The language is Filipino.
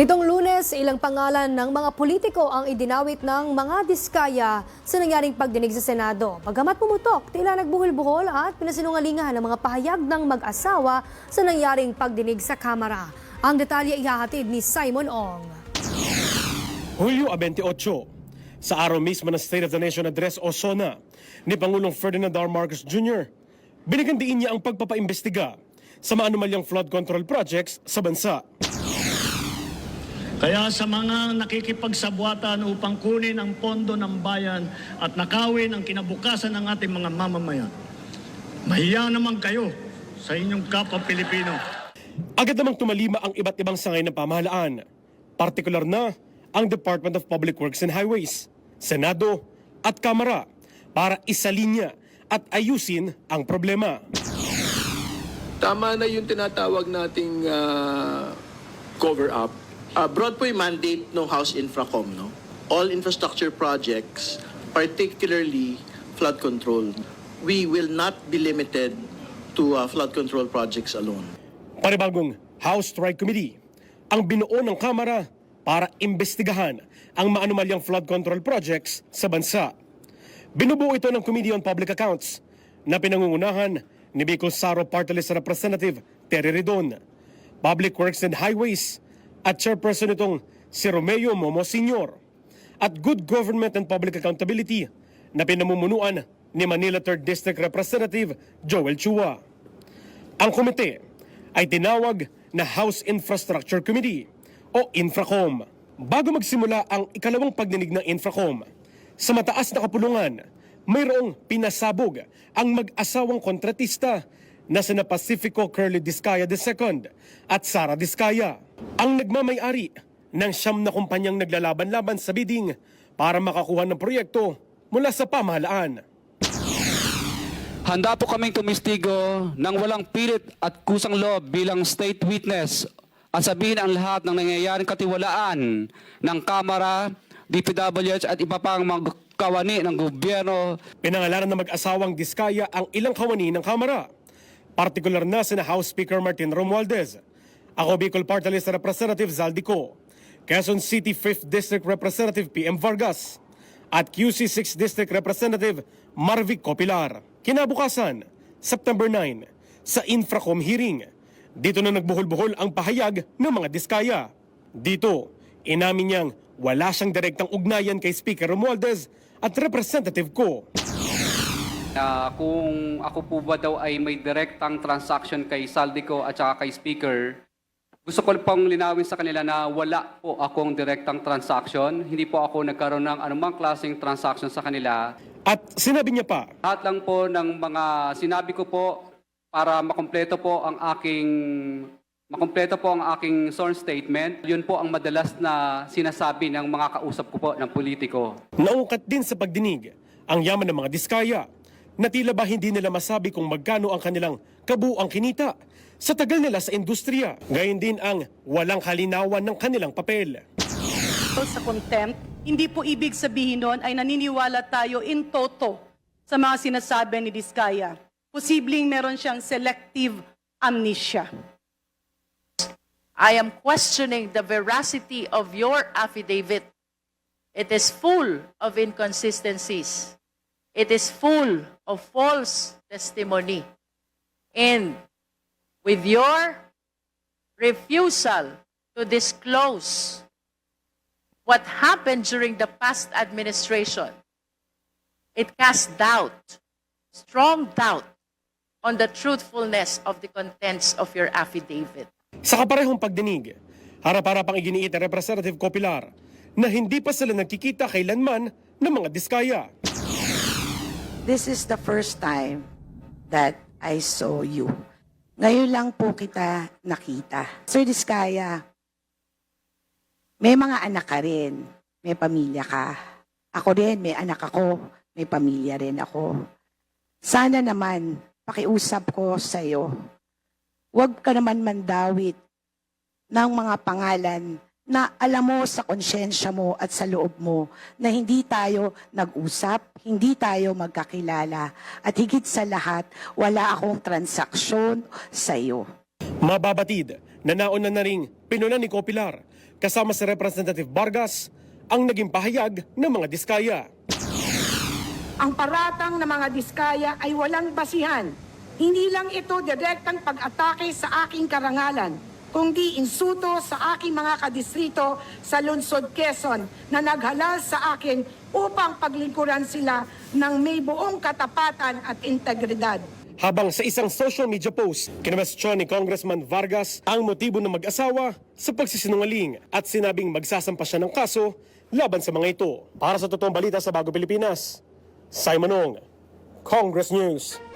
Nitong lunes, ilang pangalan ng mga politiko ang idinawit ng mga diskaya sa nangyaring pagdinig sa Senado. Pagamat pumutok, tila nagbuhol-buhol at pinasinungalingan ng mga pahayag ng mag-asawa sa nangyaring pagdinig sa Kamara. Ang detalye ihahatid ni Simon Ong. Hulyo 28, sa araw mismo ng State of the Nation Address o SONA ni Pangulong Ferdinand R. Marcos Jr., binigyan diin niya ang pagpapaimbestiga sa mga anomalyang flood control projects sa bansa. Kaya sa mga nakikipagsabwatan upang kunin ang pondo ng bayan at nakawin ang kinabukasan ng ating mga mamamayan, mahiya naman kayo sa inyong kapwa Pilipino. Agad namang tumalima ang iba't ibang sangay ng pamahalaan, partikular na ang Department of Public Works and Highways, Senado at Kamara para isalinya at ayusin ang problema. Tama na yung tinatawag nating ah, cover-up. Uh, broad po yung mandate ng House Infracom, no? All infrastructure projects, particularly flood control, we will not be limited to uh, flood control projects alone. Panibagong House Strike Committee ang binuo ng Kamara para imbestigahan ang maanumalyang flood control projects sa bansa. Binubuo ito ng Committee on Public Accounts na pinangungunahan ni Bicol Saro Party Representative Terry Redon, Public Works and Highways at chairperson nitong si Romeo Momo Sr. at Good Government and Public Accountability na pinamumunuan ni Manila 3rd District Representative Joel Chua. Ang komite ay tinawag na House Infrastructure Committee o Infracom. Bago magsimula ang ikalawang pagdinig ng Infracom, sa mataas na kapulungan, mayroong pinasabog ang mag-asawang kontratista na sina Pacifico Curly Discaya II at Sara Discaya. Ang nagmamayari ng siyam na kumpanyang naglalaban-laban sa bidding para makakuha ng proyekto mula sa pamahalaan. Handa po kaming tumistigo ng walang pilit at kusang loob bilang state witness at sabihin ang lahat ng nangyayaring katiwalaan ng Kamara, DPWH at iba pang mga kawani ng gobyerno Pinangalanan ng mag-asawang Diskaya ang ilang kawani ng Kamara. Partikular na sina House Speaker Martin Romualdez, ako Bicol Party List Representative Zaldico, Quezon City 5th District Representative PM Vargas, at QC 6th District Representative Marvic Copilar. Kinabukasan, September 9, sa Infracom hearing, dito na nagbuhol-buhol ang pahayag ng mga Diskaya. Dito, inamin niyang wala siyang direktang ugnayan kay Speaker Romualdez at Representative ko. Na kung ako po ba daw ay may direktang transaction kay Saldico at saka kay Speaker, gusto ko pong linawin sa kanila na wala po akong direktang transaction. Hindi po ako nagkaroon ng anumang klaseng transaction sa kanila. At sinabi niya pa, Lahat lang po ng mga sinabi ko po para makumpleto po ang aking makumpleto po ang aking sworn statement. Yun po ang madalas na sinasabi ng mga kausap ko po ng politiko. naungkat din sa pagdinig ang yaman ng mga diskaya na tila ba hindi nila masabi kung magkano ang kanilang kabuang kinita sa tagal nila sa industriya. Gayun din ang walang kalinawan ng kanilang papel. sa contempt, hindi po ibig sabihin nun ay naniniwala tayo in toto sa mga sinasabi ni Diskaya. Posibleng meron siyang selective amnesia. I am questioning the veracity of your affidavit. It is full of inconsistencies. It is full of false testimony. And with your refusal to disclose what happened during the past administration, it casts doubt, strong doubt, on the truthfulness of the contents of your affidavit. Sa kaparehong pagdinig, harap-harapang iginiit ng Representative Copilar na hindi pa sila nagkikita kailanman ng mga diskaya. This is the first time that I saw you. Ngayon lang po kita nakita. Sir Diskaya, may mga anak ka rin. May pamilya ka. Ako din, may anak ako. May pamilya rin ako. Sana naman, pakiusap ko sa iyo. Huwag ka naman mandawit ng mga pangalan na alam mo sa konsyensya mo at sa loob mo na hindi tayo nag-usap, hindi tayo magkakilala, at higit sa lahat, wala akong transaksyon sa iyo. Mababatid na nauna na ring pinunan ni Copilar kasama si Representative Vargas ang naging pahayag ng mga diskaya. Ang paratang ng mga diskaya ay walang basihan. Hindi lang ito direktang pag-atake sa aking karangalan, kundi insuto sa aking mga kadistrito sa Lungsod Quezon na naghalal sa akin upang paglingkuran sila ng may buong katapatan at integridad. Habang sa isang social media post, kinwestiyon ni Congressman Vargas ang motibo ng mag-asawa sa pagsisinungaling at sinabing magsasampa siya ng kaso laban sa mga ito. Para sa totoong balita sa Bago Pilipinas, Simon Ong, Congress News.